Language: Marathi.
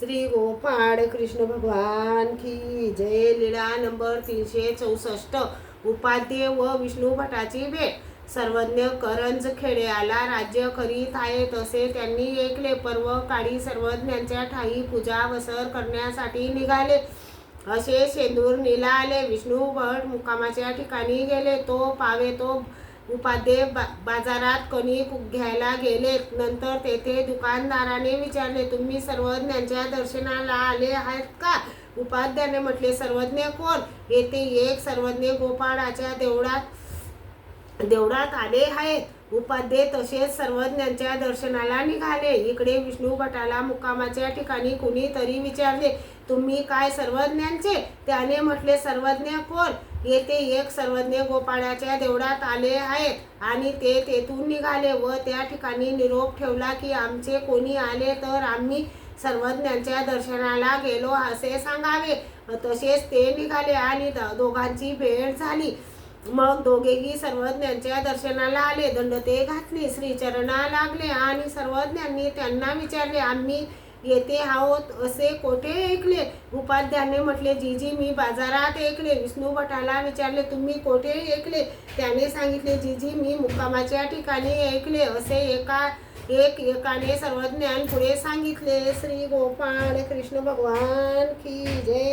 श्री गोपाळ कृष्ण भगवान की जय. लीळा नंबर तीनशे चौसष्ट. उपाध्ये व विष्णू भटाची भेट. सर्वज्ञ करंज खेड्याला राज्य करीत आहे. तसे त्यांनी ऐकले पर्व काळी सर्वज्ञांच्या ठाई पूजा वसर करण्यासाठी निघाले. असे शेंदूर निलाले. विष्णू भट मुक्कामाच्या ठिकाणी गेले. तो पावे तो उपाध्ये बा बाजारात कणिक घ्यायला गेले नंतर तेथे दुकानदाराने विचारले तुम्ही सर्वज्ञांच्या दर्शनाला आले आहात का? उपाध्याने म्हटले सर्वज्ञ कोण? येथे एक सर्वज्ञ गोपाळाच्या देवळात देवळात आले आहेत. उपाध्ये तसेच सर्वज्ञांच्या दर्शनाला निघाले. इकडे विष्णू भटाला मुक्कामाच्या ठिकाणी कुणीतरी विचारले तुम्ही काय सर्वज्ञांचे? त्याने म्हटले सर्वज्ञ कोण? येथे एक सर्वज्ञ गोपाळाच्या देवळात आले आहेत आणि ते तेथून निघाले व त्या ठिकाणी निरोप ठेवला की आमचे कोणी आले तर आम्ही सर्वज्ञांच्या दर्शनाला गेलो असे सांगावे. तसेच ते निघाले आणि द- दोघांची भेट झाली. मग दोघेही सर्वज्ञांच्या दर्शनाला आले. दंडते घातली. श्रीचरणा लागले आणि सर्वज्ञांनी त्यांना विचारले आम्ही येथे आहोत असे कोठे ऐकले? उपाध्याने म्हटले जीजी मी बाजारात ऐकले. विष्णू भटाला विचारले तुम्ही कोठे ऐकले? त्याने सांगितले जीजी मी मुक्कामाच्या ठिकाणी ऐकले. असे एका एक एकाने सर्वज्ञान पुढे सांगितले. श्री गोपाळ कृष्ण भगवान की जय.